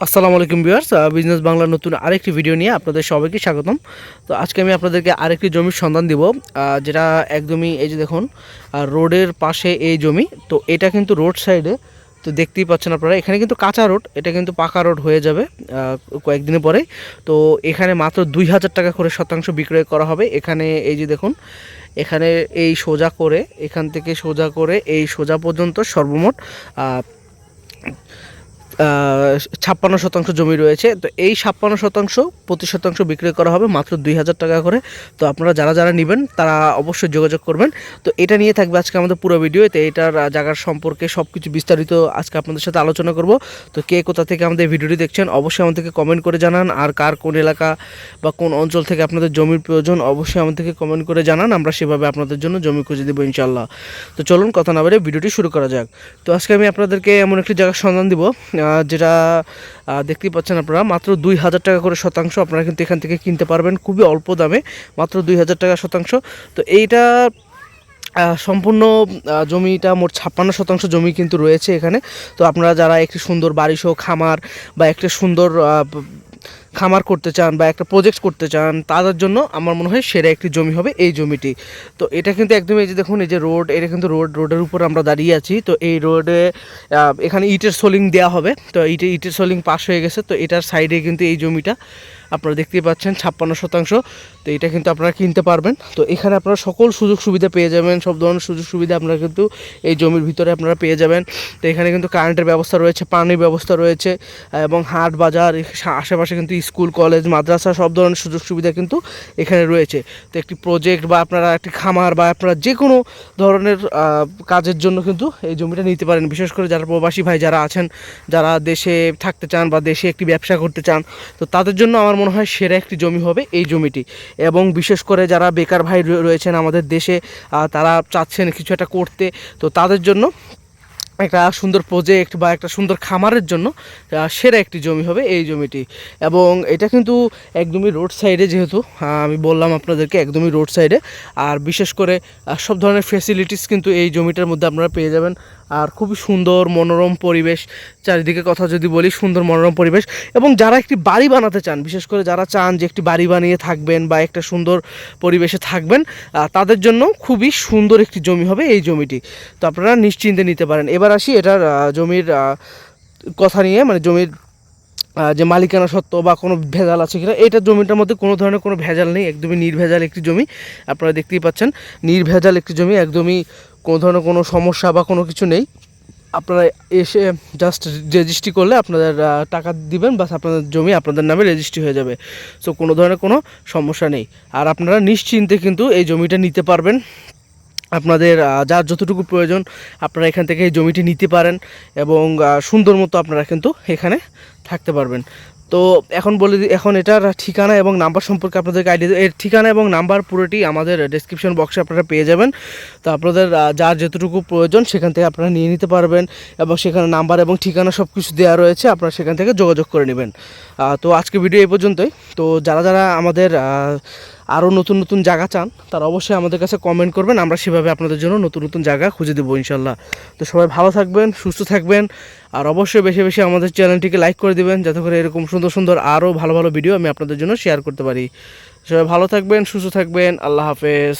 আসসালামু আলাইকুম viewers business বাংলার নতুন আরেকটি ভিডিও নিয়ে আপনাদের সবাইকে স্বাগতম। তো আজকে আমি আপনাদেরকে আরেকটি জমির সন্ধান দিব যেটা একদমই এই যে দেখুন রোডের পাশে এই জমি। তো এটা কিন্তু রোড সাইডে তো দেখতেই পাচ্ছেন আপনারা এখানে কিন্তু কাঁচা রোড এটা কিন্তু পাকা রোড হয়ে যাবে আহ, কয়েকদিনের পরে তো এখানে মাত্র দুই হাজার টাকা করে শতাংশ বিক্রয় করা হবে। এখানে এই যে দেখুন এখানে এই সোজা করে এখান থেকে সোজা করে এই সোজা পর্যন্ত সর্বমোট ছাপ্পান্ন শতাংশ জমি রয়েছে। তো এই ছাপ্পান্ন শতাংশ প্রতি শতাংশ বিক্রি করা হবে মাত্র দুই হাজার টাকা করে। তো আপনারা যারা যারা নেবেন, তারা অবশ্যই যোগাযোগ করবেন। তো এটা নিয়ে থাকবে আজকে আমাদের পুরো ভিডিওতে এটার জায়গার সম্পর্কে সব কিছু বিস্তারিত আজকে আপনাদের সাথে আলোচনা করব। তো কে কোথা থেকে আমাদের ভিডিওটি দেখছেন, অবশ্যই আমাদেরকে কমেন্ট করে জানান। আর কার কোন এলাকা বা কোন অঞ্চল থেকে আপনাদের জমির প্রয়োজন, অবশ্যই আমাদেরকে কমেন্ট করে জানান। আমরা সেভাবে আপনাদের জন্য জমি খুঁজে দেবো ইনশাল্লাহ তো চলুন, কথা না বেড়ে ভিডিওটি শুরু করা যাক। তো আজকে আমি আপনাদেরকে এমন একটি জায়গার সন্ধান দিব। যেটা দেখতেই পাচ্ছেন আপনারা, মাত্র দুই হাজার টাকা করে শতাংশ আপনারা কিন্তু এখান থেকে কিনতে পারবেন, খুবই অল্প দামে, মাত্র দুই হাজার টাকা শতাংশ। তো এইটা সম্পূর্ণ জমিটা মোট ছাপ্পান্ন শতাংশ জমি কিন্তু রয়েছে এখানে। তো আপনারা যারা একটি সুন্দর বাড়ি সহ খামার বা একটি সুন্দর খামার করতে চান বা একটা প্রজেক্ট করতে চান, তাদের জন্য আমার মনে হয় সেরা একটি জমি হবে এই জমিটি। তো এটা কিন্তু একদমই এই যে দেখুন, এই যে রোড এটা কিন্তু রোড রোডের উপর আমরা দাঁড়িয়ে আছি। তো এই রোডে এখানে ইটের সোলিং দেওয়া হবে। তো ইটে, ইটের সোলিং পাশ হয়ে গেছে। তো এটার সাইডে কিন্তু এই জমিটা। আপনারা দেখতেই পাচ্ছেন, ছাপ্পান্ন শতাংশ। তো এটা কিন্তু আপনারা কিনতে পারবেন। তো এখানে আপনারা সকল সুযোগ সুবিধা পেয়ে যাবেন। সব ধরনের সুযোগ সুবিধা আপনারা কিন্তু এই জমির ভিতরে আপনারা পেয়ে যাবেন। তো এখানে কিন্তু কারেন্টের ব্যবস্থা রয়েছে, পানির ব্যবস্থা রয়েছে, এবং হাট বাজার আশেপাশে কিন্তু স্কুল, কলেজ, মাদ্রাসা সব ধরনের সুযোগ সুবিধা কিন্তু এখানে রয়েছে। তো একটি প্রজেক্ট বা আপনারা একটি খামার বা আপনারা যে কোনো ধরনের কাজের জন্য কিন্তু এই জমিটা নিতে পারেন। বিশেষ করে যারা প্রবাসী ভাই যারা আছেন, যারা দেশে থাকতে চান বা দেশে একটি ব্যবসা করতে চান, তো তাদের জন্য আমার মনে হয় সেরা একটি জমি হবে এই জমিটি। এবং বিশেষ করে যারা বেকার ভাই রয়ে- রয়েছেন আমাদের দেশে তারা চাচ্ছেন কিছু একটা করতে। তো তাদের জন্য একটা সুন্দর প্রজেক্ট বা একটা সুন্দর খামারের জন্য সেরা একটি জমি হবে এই জমিটি। এবং এটা কিন্তু একদমই রোড সাইডে যেহেতু আমি বললাম আপনাদেরকে একদমই রোড সাইডে আর বিশেষ করে সব ধরনের ফেসিলিটিস কিন্তু এই জমিটার মধ্যে আপনারা পেয়ে যাবেন। আর খুবই সুন্দর মনোরম পরিবেশ। চারিদিকে কথা যদি বলি, সুন্দর মনোরম পরিবেশ। এবং যারা একটি বাড়ি বানাতে চান, বিশেষ করে যারা চান যে একটি বাড়ি বানিয়ে থাকবেন বা একটা সুন্দর পরিবেশে থাকবেন তাদের জন্য খুবই সুন্দর একটি জমি হবে এই জমিটি। তো আপনারা নিশ্চিন্তে নিতে পারেন। এবার আসি এটার জমির কথা নিয়ে মানে জমির যে মালিকানা সত্ত্ব বা কোনো ভেজাল আছে কিনা, এটা জমিটার মধ্যে কোনো ধরনের কোনো ভেজাল নেই, একদমই নির্ভেজাল একটি জমি। আপনারা দেখতেই পাচ্ছেন, নির্ভেজাল একটি জমি, একদমই কোনো ধরনের কোনো সমস্যা বা কোনো কিছু নেই। আপনারা এসে জাস্ট রেজিস্ট্রি করলে আপনাদের টাকা দিবেন, বাস আপনাদের জমি আপনাদের নামে রেজিস্ট্রি হয়ে যাবে। সো কোনো ধরনের কোনো সমস্যা নেই। আর আপনারা নিশ্চিন্তে কিন্তু এই জমিটা নিতে পারবেন। আপনাদের যার যতটুকু প্রয়োজন, আপনারা এখান থেকে এই জমিটি নিতে পারেন এবং সুন্দর মতো আপনারা কিন্তু এখানে থাকতে পারবেন। তো এখন বলে দিই এখন এটার ঠিকানা এবং নাম্বার সম্পর্কে আপনাদেরকে আইডিয়া এর ঠিকানা এবং নাম্বার পুরোটি আমাদের ডিসক্রিপশন বক্সে আপনারা পেয়ে যাবেন। তো আপনাদের যার যতটুকু প্রয়োজন সেখান থেকে আপনারা নিয়ে নিতে পারবেন এবং সেখানে নাম্বার এবং ঠিকানা সব কিছু দেওয়া রয়েছে, আপনারা সেখান থেকে যোগাযোগ করে নেবেন। তো আজকে ভিডিও এই পর্যন্তই। তো যারা যারা আমাদের আরও নতুন নতুন জায়গা চান, তারা অবশ্যই আমাদের কাছে কমেন্ট করবেন। আমরা সেভাবে আপনাদের জন্য নতুন নতুন জায়গা খুঁজে দেবো ইনশাল্লাহ। তো সবাই ভালো থাকবেন, সুস্থ থাকবেন, আর অবশ্যই বেশি বেশি আমাদের চ্যানেলটিকে লাইক করে দেবেন, যাতে করে এরকম সুন্দর সুন্দর আরও ভালো ভালো ভিডিও আমি আপনাদের জন্য শেয়ার করতে পারি। সবাই ভালো থাকবেন, সুস্থ থাকবেন, আল্লাহ হাফেজ।